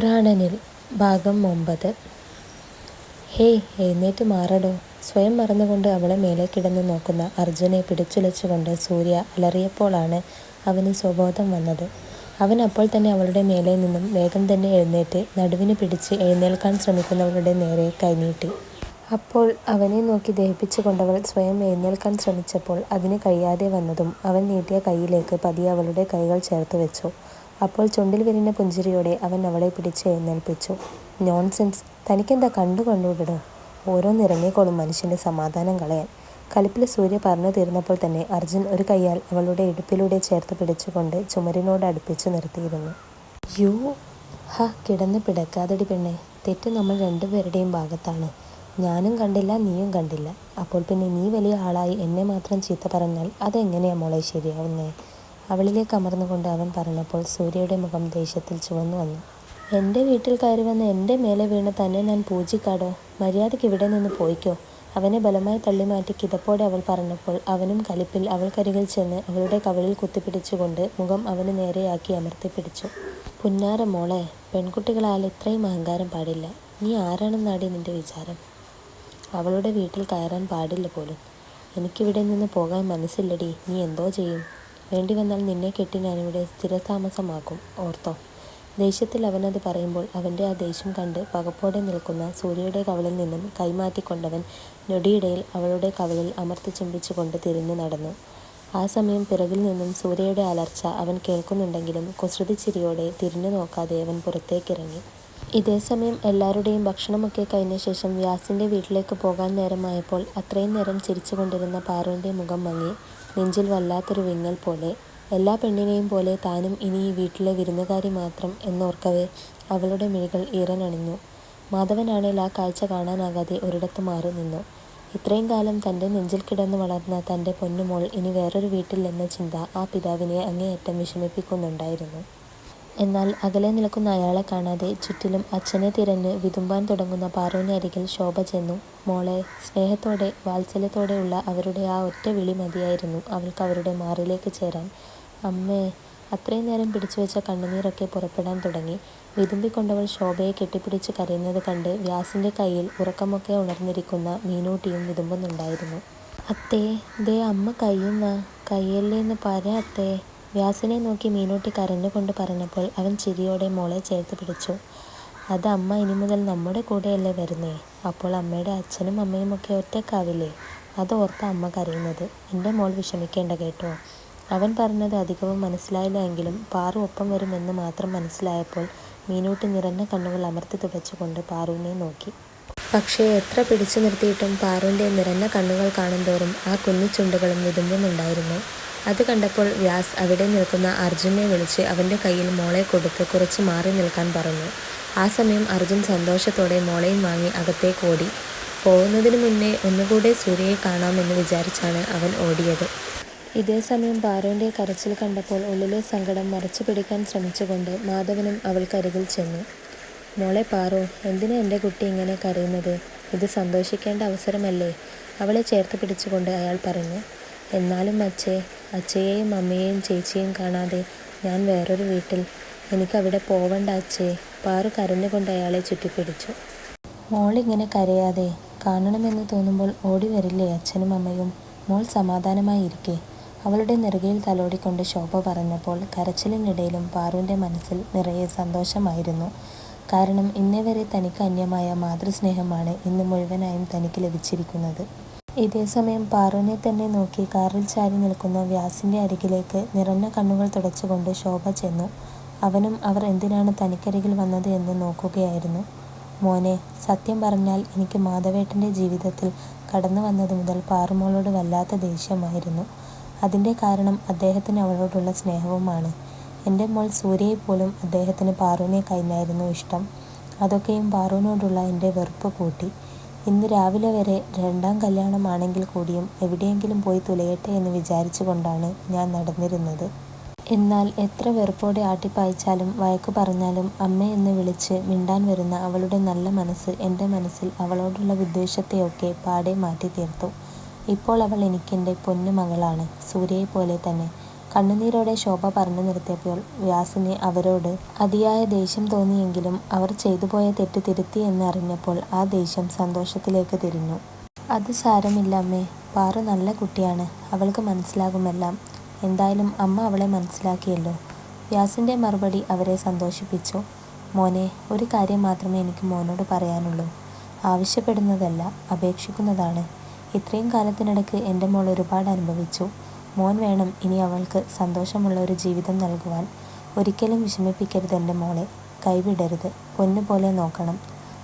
പ്രാണനിൽ ഭാഗം ഒമ്പത്. ഹേയ് എഴുന്നേറ്റ് മാറടോ. സ്വയം മറന്നുകൊണ്ട് അവളെ മേലെ കിടന്ന് നോക്കുന്ന അർജുനെ പിടിച്ചുലച്ചുകൊണ്ട് സൂര്യ അലറിയപ്പോഴാണ് അവന് സ്വബോധം വന്നത്. അവൻ അപ്പോൾ തന്നെ അവളുടെ മേലെ നിന്നും വേഗം തന്നെ എഴുന്നേറ്റ് നടുവിന് പിടിച്ച് എഴുന്നേൽക്കാൻ ശ്രമിക്കുന്നവളുടെ നേരെ കൈനീട്ടി. അപ്പോൾ അവനെ നോക്കി ദഹിപ്പിച്ചുകൊണ്ടവൾ സ്വയം എഴുന്നേൽക്കാൻ ശ്രമിച്ചപ്പോൾ അതിന് കഴിയാതെ വന്നതും അവൻ നീട്ടിയ കൈയിലേക്ക് പതിയെ അവളുടെ കൈകൾ ചേർത്ത് വെച്ചു. അപ്പോൾ ചുണ്ടിൽ വിരിഞ്ഞ പുഞ്ചിരിയോടെ അവൻ അവളെ പിടിച്ച് എഴുന്നേൽപ്പിച്ചു. നോൺസെൻസ്. തനിക്കെന്താ കണ്ടു കണ്ടുവിടോ ഓരോന്നിറങ്ങിക്കോളും മനുഷ്യന്റെ സമാധാനം കളയാൻ. കലിപ്പിൽ സൂര്യ പറഞ്ഞു തീർന്നപ്പോൾ തന്നെ അർജുൻ ഒരു കൈയാൽ അവളുടെ ഇടുപ്പിലൂടെ ചേർത്ത് പിടിച്ചുകൊണ്ട് ചുമരിനോട് അടുപ്പിച്ച് നിർത്തിയിരുന്നു. യു ഹ കിടന്ന് പിടക്കാതടി പെണ്ണെ. തെറ്റ് നമ്മൾ രണ്ടുപേരുടെയും ഭാഗത്താണ്. ഞാനും കണ്ടില്ല നീയും കണ്ടില്ല. അപ്പോൾ പിന്നെ നീ വലിയ ആളായി എന്നെ മാത്രം ചീത്ത പറഞ്ഞാൽ അതെങ്ങനെയാ മോളെ ശരിയാവുന്നേ? അവളിലേക്ക് അമർന്നുകൊണ്ട് അവൻ പറഞ്ഞപ്പോൾ സൂര്യയുടെ മുഖം ദേഷ്യത്തിൽ ചുവന്നു വന്നു. എന്റെ വീട്ടിൽ കയറി വന്ന് എന്റെ മേലെ വീണ് തന്നെ ഞാൻ പൂജിക്കാടോ? മര്യാദയ്ക്ക് ഇവിടെ നിന്ന് പോയിക്കോ. അവനെ ബലമായി തള്ളി മാറ്റി കിതപ്പോടെ അവൾ പറഞ്ഞപ്പോൾ അവനും കലിപ്പിൽ അവൾക്കരികിൽ ചെന്ന് അവളുടെ കവിളിൽ കുത്തിപ്പിടിച്ചുകൊണ്ട് മുഖം അവന് നേരെയാക്കി അമർത്തിപ്പിടിച്ചു പുന്നാര മോളെ പെൺകുട്ടികളാൽ ഇത്രയും അഹങ്കാരം പാടില്ല. നീ ആരാണെന്നാടി നിന്റെ വിചാരം? അവളുടെ വീട്ടിൽ കയറാൻ പാടില്ല പോലും. എനിക്കിവിടെ നിന്ന് പോകാൻ മനസ്സില്ലടി. നീ എന്തോ ചെയ്യും. വേണ്ടി വന്നാൽ നിന്നെ കെട്ടി ഞാൻ ഞാനിവിടെ സ്ഥിരതാമസമാക്കും ഓർത്തോ? ദേഷ്യത്തിൽ അവനത് പറയുമ്പോൾ അവന്റെ ആ ദേഷ്യം കണ്ട് പകപ്പോടെ നിൽക്കുന്ന സൂര്യയുടെ കവളിൽ നിന്നും കൈമാറ്റിക്കൊണ്ടവൻ ഞൊടിയിടയിൽ അവളുടെ കവളിൽ അമർത്തി ചുംബിച്ചുകൊണ്ട് തിരിഞ്ഞു നടന്നു. ആ സമയം പിറകിൽ നിന്നും സൂര്യയുടെ അലർച്ച അവൻ കേൾക്കുന്നുണ്ടെങ്കിലും കുസൃതി ചിരിയോടെ തിരിഞ്ഞു നോക്കാതെ അവൻ പുറത്തേക്കിറങ്ങി. ഇതേ സമയം എല്ലാവരുടെയും ഭക്ഷണമൊക്കെ കഴിഞ്ഞ ശേഷം വ്യാസിന്റെ വീട്ടിലേക്ക് പോകാൻ നേരമായപ്പോൾ അത്രയും നേരം ചിരിച്ചുകൊണ്ടിരുന്ന പാറുവിന്റെ മുഖം മങ്ങി നെഞ്ചിൽ വല്ലാത്തൊരു വിങ്ങൽ പോലെ. എല്ലാ പെണ്ണിനെയും പോലെ താനും ഇനി ഈ വീട്ടിലെ വിരുന്നുകാരി മാത്രം എന്നോർക്കവേ അവളുടെ മിഴികൾ ഈറനണിഞ്ഞു മാധവനാണേൽ ആ കാഴ്ച കാണാനാകാതെ ഒരിടത്ത് മാറി നിന്നു. ഇത്രയും കാലം തന്റെ നെഞ്ചിൽ കിടന്നു വളർന്ന തന്റെ പൊന്നുമോൾ ഇനി വേറൊരു വീട്ടിൽ എന്ന ചിന്ത ആ പിതാവിനെ അങ്ങേയറ്റം വിഷമിപ്പിക്കുന്നുണ്ടായിരുന്നു. എന്നാൽ അകലെ നിൽക്കുന്ന അയാളെ കാണാതെ ചുറ്റിലും അച്ഛനെ തിരഞ്ഞ് വിതുമ്പാൻ തുടങ്ങുന്ന പാറുവിന്റെ അരികിൽ ശോഭ ചെന്നു. മോളെ സ്നേഹത്തോടെ വാത്സല്യത്തോടെയുള്ള അവരുടെ ആ ഒറ്റ വിളി മതിയായിരുന്നു അവൾക്ക് അവരുടെ മാറിലേക്ക് ചേരാൻ. അമ്മേ അത്രയും നേരം പിടിച്ചു വെച്ച കണ്ണുനീരൊക്കെ പുറപ്പെടാൻ തുടങ്ങി. വിതുമ്പിക്കൊണ്ടവൾ ശോഭയെ കെട്ടിപ്പിടിച്ച് കരയുന്നത് കണ്ട് വ്യാസിന്റെ കയ്യിൽ ഉറക്കമൊക്കെ ഉണർന്നിരിക്കുന്ന മീനൂട്ടിയും വിതുമ്പുന്നുണ്ടായിരുന്നു. അത്തേ ദേ അമ്മ കയ്യുന്ന കയ്യല്ലേന്ന് പറ അത്തേ. വ്യാസിനെ നോക്കി മീനൂട്ടി കരഞ്ഞുകൊണ്ട് പറഞ്ഞപ്പോൾ അവൻ ചിരിയോടെ മോളെ ചേർത്ത് പിടിച്ചു. അത് അമ്മ ഇനി മുതൽ നമ്മുടെ കൂടെയല്ലേ വരുന്നേ? അപ്പോൾ അമ്മയുടെ അച്ഛനും അമ്മയും ഒക്കെ ഒറ്റക്കാവില്ലേ? അത് ഓർത്ത അമ്മ കരയുന്നത്. എന്റെ മോൾ വിഷമിക്കേണ്ട കേട്ടോ. അവൻ പറഞ്ഞത് അധികവും മനസ്സിലായില്ല എങ്കിലും പാറു ഒപ്പം വരുമെന്ന് മാത്രം മനസ്സിലായപ്പോൾ മീനൂട്ടി നിറഞ്ഞ കണ്ണുകൾ അമർത്തി തുടച്ചുകൊണ്ട് പാറുവിനെ നോക്കി. പക്ഷേ എത്ര പിടിച്ചു നിർത്തിയിട്ടും പാറുവിന്റെ നിറഞ്ഞ കണ്ണുകൾ കാണുന്തോറും ആ കുഞ്ഞു ചുണ്ടുകളും വിതുമ്പുന്നുണ്ടായിരുന്നു അത് കണ്ടപ്പോൾ വ്യാസ് അവിടെ നിൽക്കുന്ന അർജുനെ വിളിച്ച് അവന്റെ കയ്യിൽ മോളെ കൊടുത്ത് കുറച്ച് മാറി നിൽക്കാൻ പറഞ്ഞു. ആ സമയം അർജുൻ സന്തോഷത്തോടെ മോളെയും വാങ്ങി അകത്തേക്ക് ഓടി. പോകുന്നതിന് മുന്നേ ഒന്നുകൂടെ സൂര്യയെ കാണാമെന്ന് വിചാരിച്ചാണ് അവൻ ഓടിയത്. ഇതേ സമയം പാറുവിന്റെ കരച്ചിൽ കണ്ടപ്പോൾ ഉള്ളിലെ സങ്കടം മറച്ചു പിടിക്കാൻ ശ്രമിച്ചുകൊണ്ട് മാധവനും അവൾക്കരികിൽ ചെന്നു. മോളെ പാറോ എന്തിനാ എന്റെ കുട്ടി ഇങ്ങനെ കരയുന്നത്? ഇത് സന്തോഷിക്കേണ്ട അവസരമല്ലേ? അവളെ ചേർത്ത് പിടിച്ചുകൊണ്ട് അയാൾ പറഞ്ഞു. എന്നാലും അച്ഛേ അച്ഛയെയും അമ്മയെയും ചേച്ചിയെയും കാണാതെ ഞാൻ വേറൊരു വീട്ടിൽ. എനിക്കവിടെ പോവണ്ട അച്ഛേ. പാറു കരഞ്ഞുകൊണ്ട് അയാളെ ചുറ്റിപ്പിടിച്ചു. മോളിങ്ങനെ കരയാതെ കാണണമെന്ന് തോന്നുമ്പോൾ ഓടി വരില്ലേ അച്ഛനും അമ്മയും? മോൾ സമാധാനമായി ഇരിക്കെ. അവളുടെ നെറുകയിൽ തലോടിക്കൊണ്ട് ശോഭ പറഞ്ഞപ്പോൾ കരച്ചിലിനിടയിലും പാറുവിന്റെ മനസ്സിൽ നിറയെ സന്തോഷമായിരുന്നു. കാരണം ഇന്നേ വരെ തനിക്ക് അന്യമായ മാതൃസ്നേഹമാണ് ഇന്ന് മുഴുവനായും തനിക്ക് ലഭിച്ചിരിക്കുന്നത്. ഇതേസമയം പാറുവിനെ തന്നെ നോക്കി കാറിൽ ചാരി നിൽക്കുന്ന വ്യാസിന്റെ അരികിലേക്ക് നിറഞ്ഞ കണ്ണുകൾ തുടച്ചുകൊണ്ട് ശോഭ ചെന്നു. അവനും അവർ എന്തിനാണ് തനിക്കരികിൽ വന്നത് എന്ന് നോക്കുകയായിരുന്നു. മോനെ സത്യം പറഞ്ഞാൽ എനിക്ക് മാധവേട്ടന്റെ ജീവിതത്തിൽ കടന്നു വന്നത് മുതൽ പാറുമോളോട് വല്ലാത്ത ദേഷ്യമായിരുന്നു. അതിന്റെ കാരണം അദ്ദേഹത്തിന് അവളോടുള്ള സ്നേഹവുമാണ്. എന്റെ മോൾ സൂര്യയെ പോലും അദ്ദേഹത്തിന് പാറുവിനെ കഴിഞ്ഞായിരുന്നു ഇഷ്ടം. അതൊക്കെയും പാറുവിനോടുള്ള എന്റെ വെറുപ്പ് കൂട്ടി. ഇന്ന് രാവിലെ വരെ രണ്ടാം കല്യാണമാണെങ്കിൽ കൂടിയും എവിടെയെങ്കിലും പോയി തുലയട്ടെ എന്ന് വിചാരിച്ചുകൊണ്ടാണ് ഞാൻ നടന്നിരുന്നത്. എന്നാൽ എത്ര വെറുപ്പോടെ ആട്ടിപ്പായിച്ചാലും വഴക്കു പറഞ്ഞാലും അമ്മ എന്ന് വിളിച്ച് മിണ്ടാൻ വരുന്ന അവളുടെ നല്ല മനസ്സ് എന്റെ മനസ്സിൽ അവളോടുള്ള വിദ്വേഷത്തെയൊക്കെ പാടെ മാറ്റി തീർത്തു ഇപ്പോൾ അവൾ എനിക്കെന്റെ പൊന്നു മകളാണ്. സൂര്യയെപ്പോലെ തന്നെ. കണ്ണുനീരോടെ ശോഭ പറഞ്ഞു നിർത്തിയപ്പോൾ വ്യാസിന് അവരോട് അതിയായ ദേഷ്യം തോന്നിയെങ്കിലും അവർ ചെയ്തുപോയ തെറ്റ് തിരുത്തി എന്ന് അറിഞ്ഞപ്പോൾ ആ ദേഷ്യം സന്തോഷത്തിലേക്ക് തിരിഞ്ഞു. അത് സാരമില്ല അമ്മേ പാറു നല്ല കുട്ടിയാണ് അവൾക്ക് മനസ്സിലാകുമെല്ലാം. എന്തായാലും അമ്മ അവളെ മനസ്സിലാക്കിയല്ലോ. വ്യാസിന്റെ മറുപടി അവരെ സന്തോഷിപ്പിച്ചു. മോനെ ഒരു കാര്യം മാത്രമേ എനിക്ക് മോനോട് പറയാനുള്ളൂ. ആവശ്യപ്പെടുന്നതല്ല അപേക്ഷിക്കുന്നതാണ്. ഇത്രയും കാലത്തിനിടയ്ക്ക് എന്റെ മോൾ ഒരുപാട് അനുഭവിച്ചു. മോൻ വേണം ഇനി അവൾക്ക് സന്തോഷമുള്ള ഒരു ജീവിതം നൽകുവാൻ. ഒരിക്കലും വിഷമിപ്പിക്കരുത് എന്റെ മോളെ. കൈവിടരുത്. പൊന്നുപോലെ നോക്കണം.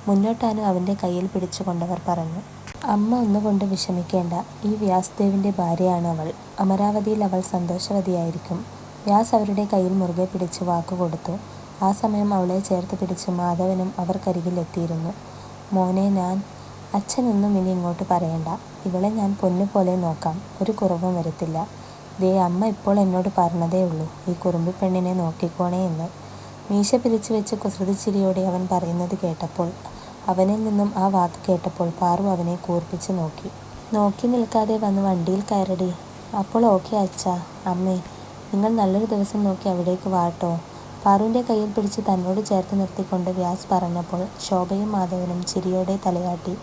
മുന്നോട്ടാനും അവന്റെ കയ്യിൽ പിടിച്ചുകൊണ്ടവർ പറഞ്ഞു. അമ്മ ഒന്നുകൊണ്ട് വിഷമിക്കേണ്ട. ഈ വ്യാസ്ദേവിന്റെ ഭാര്യയാണ് അവൾ. അമരാവതിയിൽ അവൾ സന്തോഷവതിയായിരിക്കും. വ്യാസ് അവരുടെ കയ്യിൽ മുറുകെ പിടിച്ച് വാക്കുകൊടുത്തു ആ സമയം അവളെ ചേർത്ത് പിടിച്ച് മാധവനും അവർക്കരികിലെത്തിയിരുന്നു മോനെ ഞാൻ അച്ഛനൊന്നും ഇനി ഇങ്ങോട്ട് പറയണ്ട. ഇവളെ ഞാൻ പൊന്നുപോലെ നോക്കാം. ഒരു കുറവും വരത്തില്ല. ദേ അമ്മ ഇപ്പോൾ എന്നോട് പറഞ്ഞതേ ഉള്ളൂ. ഈ കുറുമ്പ് പെണ്ണിനെ നോക്കിക്കോണേ എന്ന്. മീശ പിരിച്ചു വെച്ച് കുസൃതിച്ചിരിയോടെ അവൻ പറയുന്നത് കേട്ടപ്പോൾ അവനിൽ നിന്നും ആ വാക്ക് കേട്ടപ്പോൾ പാറു അവനെ കൂർപ്പിച്ച് നോക്കി. നോക്കി നിൽക്കാതെ വന്ന് വണ്ടിയിൽ കയറടി. അപ്പോൾ ഓക്കെ അച്ഛാ അമ്മേ നിങ്ങൾ നല്ലൊരു ദിവസം നോക്കി അവിടേക്ക് വാട്ടോ. പാറുവിന്റെ കയ്യിൽ പിടിച്ച് തന്നോട് ചേർത്ത് നിർത്തിക്കൊണ്ട് വ്യാസ് പറഞ്ഞപ്പോൾ ശോഭയും മാധവനും ചിരിയോടെ തലയാട്ടി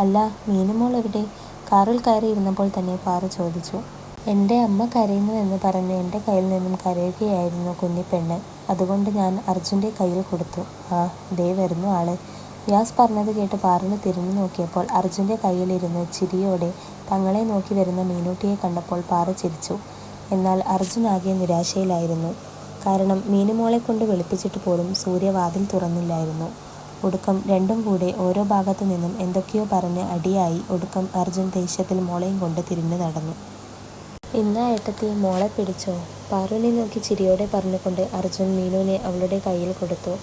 അല്ല മീനുമോൾ എവിടെ? കാറിൽ കയറിയിരുന്നപ്പോൾ തന്നെ പാറു ചോദിച്ചു എന്റെ അമ്മ കരയുന്നുവെന്ന് പറഞ്ഞ് എന്റെ കയ്യിൽ നിന്നും കരയുകയായിരുന്നു കുഞ്ഞിപ്പെണ്ണ് അതുകൊണ്ട് ഞാൻ അർജുന്റെ കയ്യിൽ കൊടുത്തു. ആ ദേ വരുന്നു ആൾ. വ്യാസ് പറഞ്ഞത് കേട്ട് പാറിന് തിരിഞ്ഞു നോക്കിയപ്പോൾ അർജുന്റെ കയ്യിലിരുന്ന് ചിരിയോടെ തങ്ങളെ നോക്കി വരുന്ന മീനൂട്ടിയെ കണ്ടപ്പോൾ പാറ ചിരിച്ചു. എന്നാൽ അർജുൻ ആകെ നിരാശയിലായിരുന്നു. കാരണം മീനുമോളെ കൊണ്ട് വെളുപ്പിച്ചിട്ട് പോലും സൂര്യവാതിൽ തുറന്നില്ലായിരുന്നു. ഒടുക്കം രണ്ടും കൂടെ ഓരോ ഭാഗത്തു നിന്നും എന്തൊക്കെയോ പറഞ്ഞ് അടിയായി ഒടുക്കം അർജുൻ ദേഷ്യത്തിൽ മോളെയും കൊണ്ട് തിരിഞ്ഞു നടന്നു. ഇന്ന ഏട്ടത്തി മോളെ പിടിച്ചോ? പാറുവിനെ നോക്കി ചിരിയോടെ പറഞ്ഞുകൊണ്ട് അർജുൻ മീനുവിനെ അവളുടെ കയ്യിൽ കൊടുത്തു.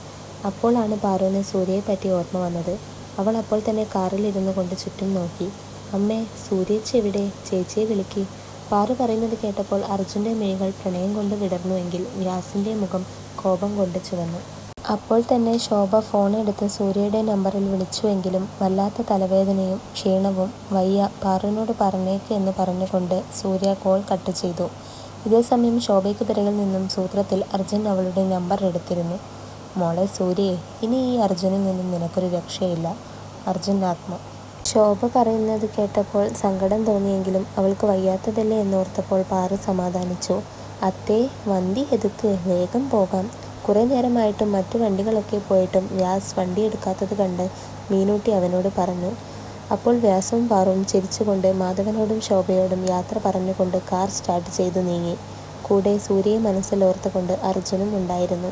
അപ്പോഴാണ് പാറുവിന് സൂര്യയെ പറ്റി ഓർമ്മ വന്നത്. അവൾ അപ്പോൾ തന്നെ കാറിൽ ഇരുന്നു കൊണ്ട് ചുറ്റും നോക്കി. അമ്മേ സൂര്യച്ചെവിടെ? ചേച്ചിയെ വിളിക്കി. പാറു പറയുന്നത് കേട്ടപ്പോൾ അർജുന്റെ മിഴികൾ പ്രണയം കൊണ്ട് വിടർന്നുവെങ്കിൽ വ്യാസിന്റെ മുഖം കോപം കൊണ്ട് ചുവന്നു. അപ്പോൾ തന്നെ ശോഭ ഫോണെടുത്ത് സൂര്യയുടെ നമ്പറിൽ വിളിച്ചുവെങ്കിലും വല്ലാത്ത തലവേദനയും ക്ഷീണവും വയ്യ. പാറുവിനോട് പറഞ്ഞേക്ക് എന്ന് പറഞ്ഞുകൊണ്ട് സൂര്യ കോൾ കട്ട് ചെയ്തു. ഇതേസമയം ശോഭയ്ക്ക് പിറകിൽ നിന്നും സൂത്രത്തിൽ അർജുൻ അവളുടെ നമ്പർ എടുത്തിരുന്നു. മോളെ സൂര്യയെ ഇനി ഈ അർജുനിൽ നിന്നും നിനക്കൊരു രക്ഷയില്ല. അർജുൻ ആത്മ ശോഭ പറയുന്നത് കേട്ടപ്പോൾ സങ്കടം തോന്നിയെങ്കിലും അവൾക്ക് വയ്യാത്തതല്ലേ എന്നോർത്തപ്പോൾ പാറു സമാധാനിച്ചു. അത്തേ വണ്ടി എതുക്ക്? വേഗം പോകാം. കുറേ നേരമായിട്ടും മറ്റു വണ്ടികളൊക്കെ പോയിട്ടും വ്യാസ് വണ്ടി എടുക്കാത്തത് കണ്ട് മീനൂട്ടി അവനോട് പറഞ്ഞു. അപ്പോൾ വ്യാസവും പാറുവും ചിരിച്ചുകൊണ്ട് മാധവനോടും ശോഭയോടും യാത്ര പറഞ്ഞുകൊണ്ട് കാർ സ്റ്റാർട്ട് ചെയ്തു നീങ്ങി. കൂടെ സൂര്യയെ മനസ്സിലോർത്തുകൊണ്ട് അർജുനും ഉണ്ടായിരുന്നു.